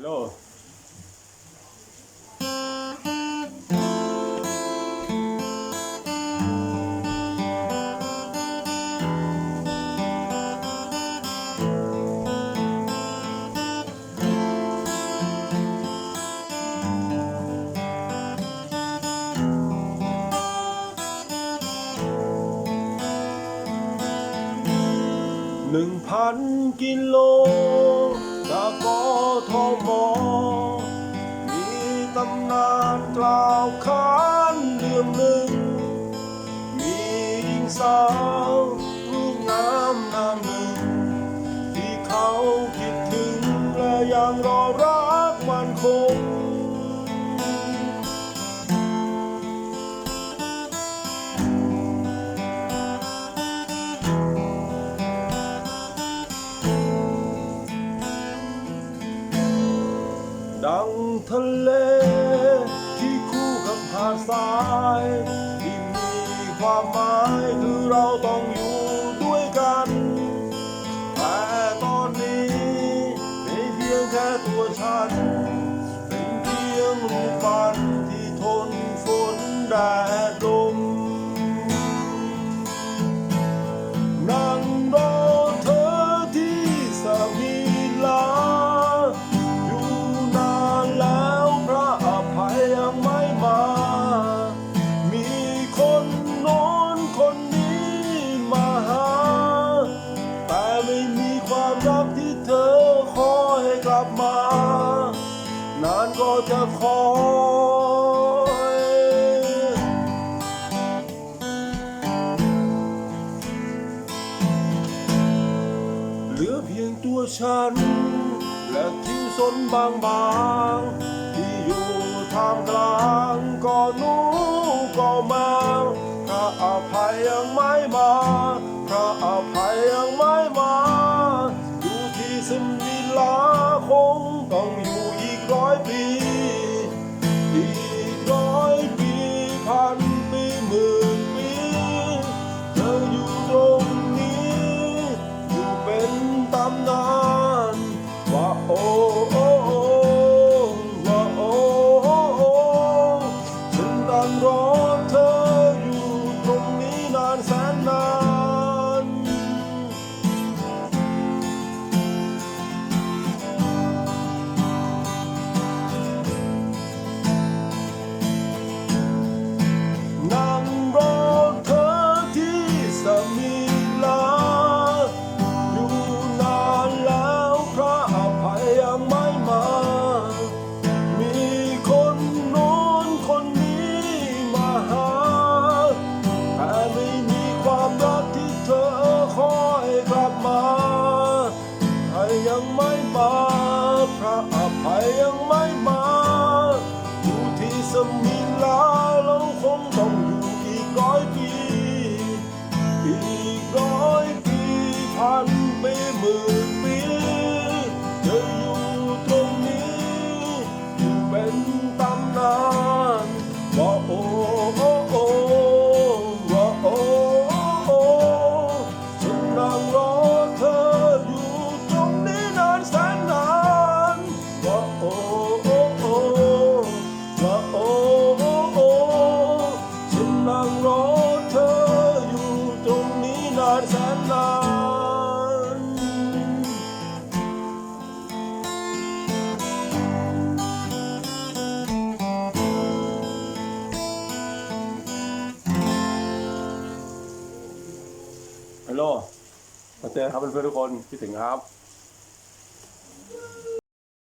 ฮัลโหลหนึ่งพันกิโล จากกทมมีตำนานกล่าวขานเรื่องหนึ่ง มีหญิงสาวาดทรายที่มีความหมายคือเราต้องอยู่ด้วยกัน แต่ตอนนี้ไม่เพียงแค่ตัวฉัน จะคอยเหลือเพียงตัวฉัน และคิ้วสนบางๆที่อยู่ท่ามกลางก็หนูก็มา ยังไม่มา พระอภัยยังไม่มา อยู่ที่สมิลาเราคงต้องอยู่อีกร้อยปีอีกร้อยปีพันปีหมื่น นนั่งเธออยู่ตรงนี้นานแสนนานฮัลโหลมาเจอครับเพื่อนๆทุกคนคิดถึงครับ